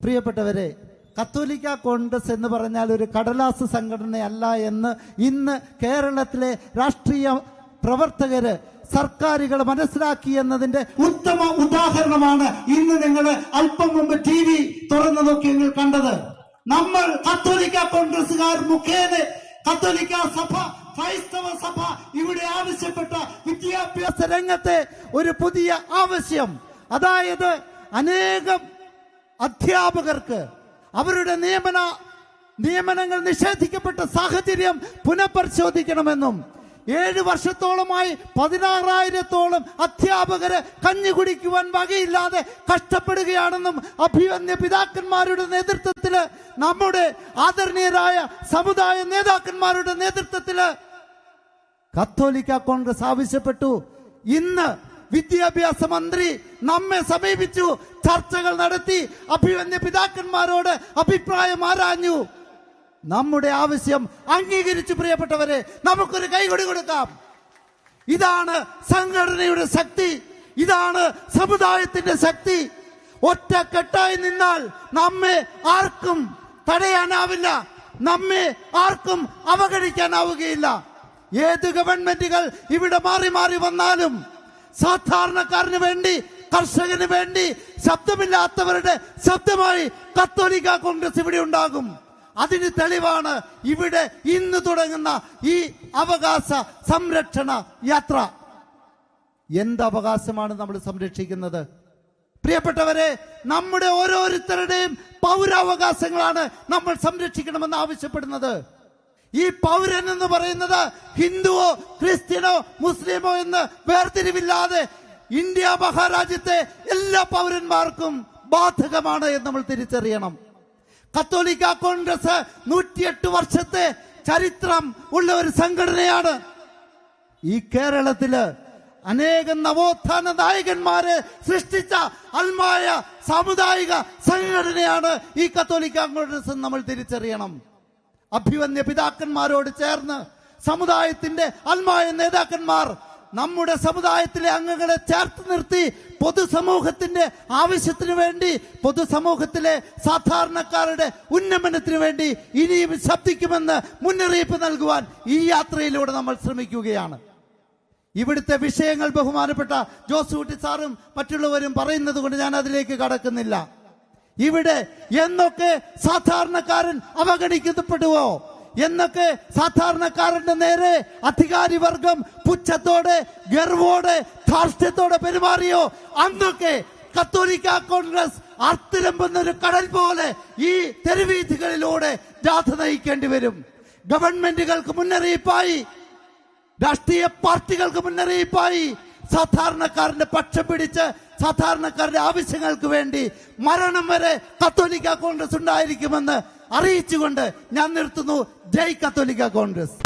പ്രിയപ്പെട്ടവരെ കത്തോലിക്ക കോൺഗ്രസ് എന്ന് പറഞ്ഞാൽ ഒരു കടലാസ് സംഘടനയല്ല എന്ന് ഇന്ന് കേരളത്തിലെ രാഷ്ട്രീയ പ്രവർത്തകര് സർക്കാരുകൾ മനസ്സിലാക്കി എന്നതിന്റെ ഉത്തമ ഉദാഹരണമാണ് ഇന്ന് നിങ്ങൾ അല്പം മുമ്പ് ടി വി തുറന്നു നോക്കി നിങ്ങൾ കണ്ടത്. നമ്മൾ കത്തോലിക്ക കോൺഗ്രസുകാർ മുഖേന കത്തോലിക്ക സഭ ക്രൈസ്തവ സഭ ഇവിടെ ആവശ്യപ്പെട്ട വിദ്യാഭ്യാസ രംഗത്തെ ഒരു പുതിയ ആവശ്യം. അതായത് അനേകം അധ്യാപകർക്ക് അവരുടെ നിയമന നിയമനങ്ങൾ നിഷേധിക്കപ്പെട്ട സാഹചര്യം പുനഃപരിശോധിക്കണമെന്നും ഏഴ് വർഷത്തോളമായി പതിനാറായിരത്തോളം അധ്യാപകര് കഞ്ഞി കുടിക്കുവാൻ വകയില്ലാതെ കഷ്ടപ്പെടുകയാണെന്നും അഭിവന്യ പിതാക്കന്മാരുടെ നേതൃത്വത്തിൽ നമ്മുടെ ആദരണീയരായ സമുദായ നേതാക്കന്മാരുടെ നേതൃത്വത്തിൽ കത്തോലിക്ക കോൺഗ്രസ് ആവശ്യപ്പെട്ടു. ഇന്ന് വിദ്യാഭ്യാസ മന്ത്രി നമ്മെ സമീപിച്ചു ചർച്ചകൾ നടത്തി അഭിവന്യ പിതാക്കന്മാരോട് അഭിപ്രായം ആരാഞ്ഞു. നമ്മുടെ ആവശ്യം അംഗീകരിച്ചു പ്രിയപ്പെട്ടവരെ നമുക്കൊരു കൈകൊടി കൊടുക്കാം. ഇതാണ് സംഘടനയുടെ ശക്തി ഇതാണ് സമുദായത്തിന്റെ ശക്തി. ഒറ്റക്കെട്ടായി നിന്നാൽ നമ്മെ ആർക്കും തടയാനാവില്ല നമ്മെ ആർക്കും അവഗണിക്കാനാവുകയില്ല. ഏത് ഗവൺമെന്റുകൾ ഇവിടെ മാറി മാറി വന്നാലും സാധാരണക്കാരന് വേണ്ടി കർഷകന് വേണ്ടി ശബ്ദമില്ലാത്തവരുടെ ശബ്ദമായി കത്തോലിക്ക കോൺഗ്രസ് ഇവിടെ ഉണ്ടാകും. അതിന് തെളിവാണ് ഇവിടെ ഇന്ന് തുടങ്ങുന്ന ഈ അവകാശ സംരക്ഷണ യാത്ര. എന്ത് അവകാശമാണ് നമ്മൾ സംരക്ഷിക്കുന്നത്? പ്രിയപ്പെട്ടവരെ നമ്മുടെ ഓരോരുത്തരുടെയും പൗരാവകാശങ്ങളാണ് നമ്മൾ സംരക്ഷിക്കണമെന്ന് ആവശ്യപ്പെടുന്നത്. ഈ പൗരൻ എന്ന് പറയുന്നത് ഹിന്ദുവോ ക്രിസ്ത്യനോ മുസ്ലിമോ എന്ന് വേർതിരിവില്ലാതെ ഇന്ത്യ മഹാരാജ്യത്തെ എല്ലാ പൗരന്മാർക്കും ബാധകമാണ് എന്ന് നമ്മൾ തിരിച്ചറിയണം. കത്തോലിക്ക കോൺഗ്രസ് നൂറ്റിയെട്ട് വർഷത്തെ ചരിത്രം ഉള്ള ഒരു സംഘടനയാണ്. ഈ കേരളത്തിൽ അനേകം നവോത്ഥാന നായകന്മാരെ സൃഷ്ടിച്ച അൽമായ സാമുദായിക സംഘടനയാണ് ഈ കത്തോലിക്ക കോൺഗ്രസ് നമ്മൾ തിരിച്ചറിയണം. അഭിവന്യ പിതാക്കന്മാരോട് ചേർന്ന് സമുദായത്തിന്റെ അൽമായ നേതാക്കന്മാർ നമ്മുടെ സമുദായത്തിലെ അംഗങ്ങളെ ചേർത്ത് നിർത്തി പൊതുസമൂഹത്തിന്റെ ആവശ്യത്തിനു വേണ്ടി പൊതുസമൂഹത്തിലെ സാധാരണക്കാരുടെ ഉന്നമനത്തിനു വേണ്ടി ഇനിയും ശബ്ദിക്കുമെന്ന് മുന്നറിയിപ്പ് നൽകുവാൻ ഈ യാത്രയിലൂടെ നമ്മൾ ശ്രമിക്കുകയാണ്. ഇവിടുത്തെ വിഷയങ്ങൾ ബഹുമാനപ്പെട്ട ജോസ് കുട്ടി സാറും മറ്റുള്ളവരും പറയുന്നത് കൊണ്ട് ഞാൻ അതിലേക്ക് കടക്കുന്നില്ല. ഇവിടെ എന്നൊക്കെ സാധാരണക്കാരൻ അവഗണിക്കപ്പെടുവോ? എന്നൊക്കെ സാധാരണക്കാരന്റെ നേരെ അധികാരി വർഗം പുച്ഛത്തോടെ ഗർവോടെ ധാർഷ്ട്യത്തോടെ പെരുമാറിയോ? അന്നൊക്കെ കത്തോലിക്ക കോൺഗ്രസ് അർത്തിരമ്പുന്ന ഒരു കടൽ പോലെ ഈ തെരുവീഥികളിലൂടെ ജാഥ നയിക്കേണ്ടി വരും. ഗവൺമെന്റുകൾക്ക് മുന്നറിയിപ്പായി. രാഷ്ട്രീയ പാർട്ടികൾക്ക് മുന്നറിയിപ്പായി. സാധാരണക്കാരന്റെ പക്ഷം പിടിച്ച് സാധാരണക്കാരുടെ ആവശ്യങ്ങൾക്ക് വേണ്ടി മരണം വരെ കത്തോലിക്ക കോൺഗ്രസ് ഉണ്ടായിരിക്കുമെന്ന് അറിയിച്ചുകൊണ്ട് ഞാൻ നിർത്തുന്നു. ജയ് കത്തോലിക്ക കോൺഗ്രസ്.